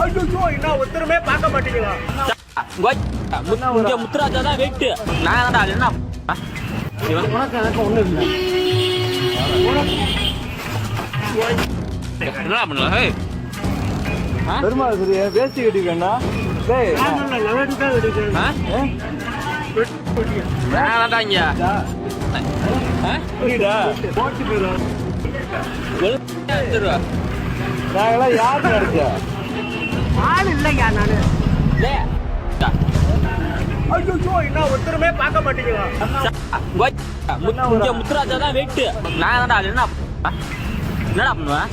ஐயோ என்ன ஒருத்தருமே பார்க்க மாட்டீங்களா இங்க முத்துராஜா தான் வெயிட் நான் என்ன இவன் உனக்கு எனக்கு ஒண்ணும் இல்லை என்ன பண்ணல ஹேய் பெருமாள் சரிய வேஷ்டி கட்டிக்கண்ணா டேய் லெவன் ஆ? இங்க புரியுதா போட்டு போயிடும் நாங்களாம் யார் ஆள் இல்லையா நானு. ஐயோ என்ன ஒருத்தருமே பார்க்க மாட்டீங்களா முத்துராஜா தான் வெயிட் நான் தான்டா என்ன? என்னடா பண்ணுவேன்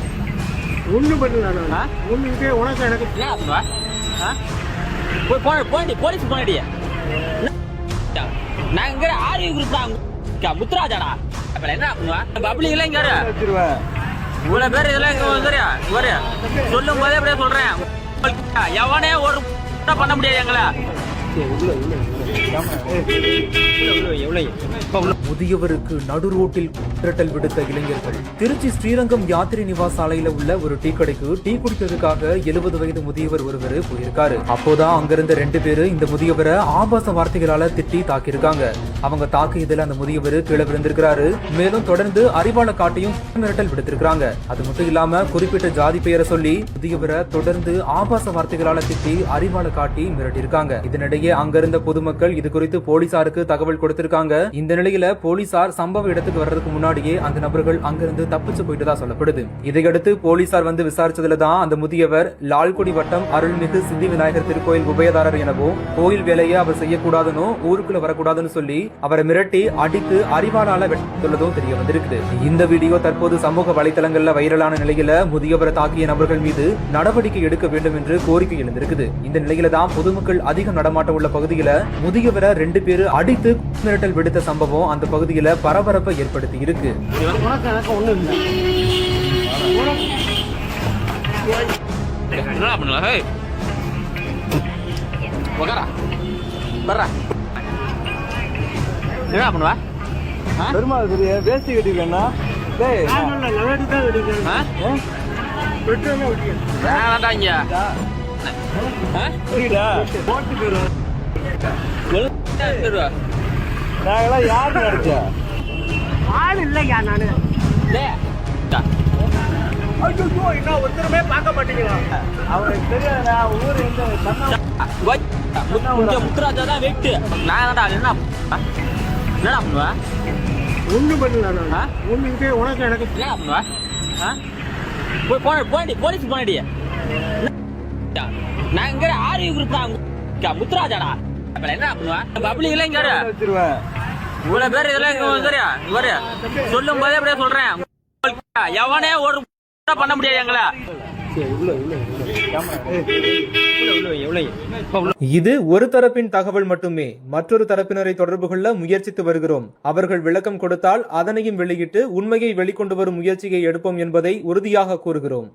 ஒண்ணும் பண்ணல? நான். ஒண்ணுக்கு உனக்கு எனக்கு என்ன பண்ணுவ? ஆ? போய் போன போனடி போலீஸ் போனடி நான் இங்க ஆர்வி குரூப் தான் முத்துராஜாடா? அப்ப என்ன பண்ணுவ? பப்ளிக் எல்லாம் இங்க. வச்சிருவேன் இவ்வளவு பேர் இதெல்லாம் இங்க இவரு சொல்லும் போதே அப்படியே சொல்றேன். எவனே ஒரு பண்ண முடியாது எங்களை. முதியவருக்கு நடு ரோட்டில் மிரட்டல் விடுத்த இளைஞர்கள். திருச்சி ஸ்ரீரங்கம் யாத்திரை நிவாஸ் சாலையில உள்ள ஒரு டீ கடைக்கு டீ குடிக்கிறதுக்காக எழுபது வயது முதியவர் ஒருவர் போயிருக்காரு. அப்போதான் அங்கிருந்த ரெண்டு பேரு இந்த முதியவரை ஆபாச வார்த்தைகளால திட்டி தாக்கியிருக்காங்க. அவங்க தாக்கியதுல அந்த முதியவர் கீழே விழுந்திருக்கிறாரு. மேலும் தொடர்ந்து அறிவாள காட்டியும் மிரட்டல் விடுத்திருக்காங்க அது மட்டும் இல்லாம குறிப்பிட்ட ஜாதி பெயரை சொல்லி முதியவரை தொடர்ந்து ஆபாச வார்த்தைகளால திட்டி அறிவாள காட்டி மிரட்டியிருக்காங்க. இதனிடையே அங்கிருந்த பொதுமக்கள் இது குறித்து போலீசாருக்கு தகவல் கொடுத்திருக்காங்க. இந்த நிலையில போலீசார் சம்பவ இடத்துக்கு வர்றதுக்கு முன்னாடியே அந்த நபர்கள் அங்கிருந்து தப்பிச்சு போயிட்டதா சொல்லப்படுது. இதையடுத்து போலீசார் வந்து விசாரிச்சதுல தான் அந்த முதியவர் லால்குடி வட்டம் அருள்மிகு சித்தி விநாயகர் திருக்கோயில் உபயதாரர் எனவும் கோயில் வேலையை அவர் செய்யக்கூடாதுன்னு ஊருக்குள்ள வரக்கூடாதுன்னு சொல்லி அவரை மிரட்டி அடித்து அறிவாளால வெட்டுள்ளதும் தெரிய வந்திருக்குது. இந்த வீடியோ தற்போது சமூக வலைதளங்கள்ல வைரலான நிலையில முதியவரை தாக்கிய நபர்கள் மீது நடவடிக்கை எடுக்க வேண்டும் என்று கோரிக்கை எழுந்திருக்குது. இந்த நிலையில தான் பொதுமக்கள் அதிகம் நடமாட்டம் உள்ள பகுதியில முதியவரை ரெண்டு பேரு அடித்து மிரட்டல் விடுத்த சம்பவம் அந்த பகுதியில பரபரப்பை ஏற்படுத்தி இருக்கு. என்ன பண்ணல ஹே. வர்றா ஆ? பெட்ரோல் ஓட்டிக்கிறேன் நான் தான்டா இங்க. ஆ? புரியுதா? போட்டு எடுத்துரு. நாங்களாம் யார் நினைச்சா? ஆள் இல்லையா நானு? டேய். டா. ஐயோ என்ன ஒருத்தருமே பார்க்க மாட்டீங்களா அவனுக்கு தெரியாதா ஊர் இங்க முத்துராஜா தான் வெயிட் நான் என்ன? என்னடா பண்ணுவ? ஒண்ணும் பண்ணல நான். உனக்கு எனக்கு என்னடா பண்ணுவ? ஆ? போய் போன போனடி போலீஸ் போனடி. நான் இங்க ஆர்வி குரூப் தான் முத்துராஜாடா? அப்ப என்ன பண்ணுவ? பப்ளிக் எல்லாம் இங்க. வச்சிருவேன் இவ்வளவு பேர் இதெல்லாம் இங்க வந்துரு இவரு சொல்லும் போதே அப்படியே சொல்றேன். எவனே ஒரு பண்ண முடியாது எங்களை. இது ஒரு தரப்பின் தகவல் மட்டுமே. மற்றொரு தரப்பினரை தொடர்பு கொள்ள முயற்சித்து வருகிறோம். அவர்கள் விளக்கம் கொடுத்தால் அதனையும் வெளியிட்டு உண்மையை வெளிக்கொண்டு வரும் முயற்சியை எடுப்போம் என்பதை உறுதியாக கூறுகிறோம்.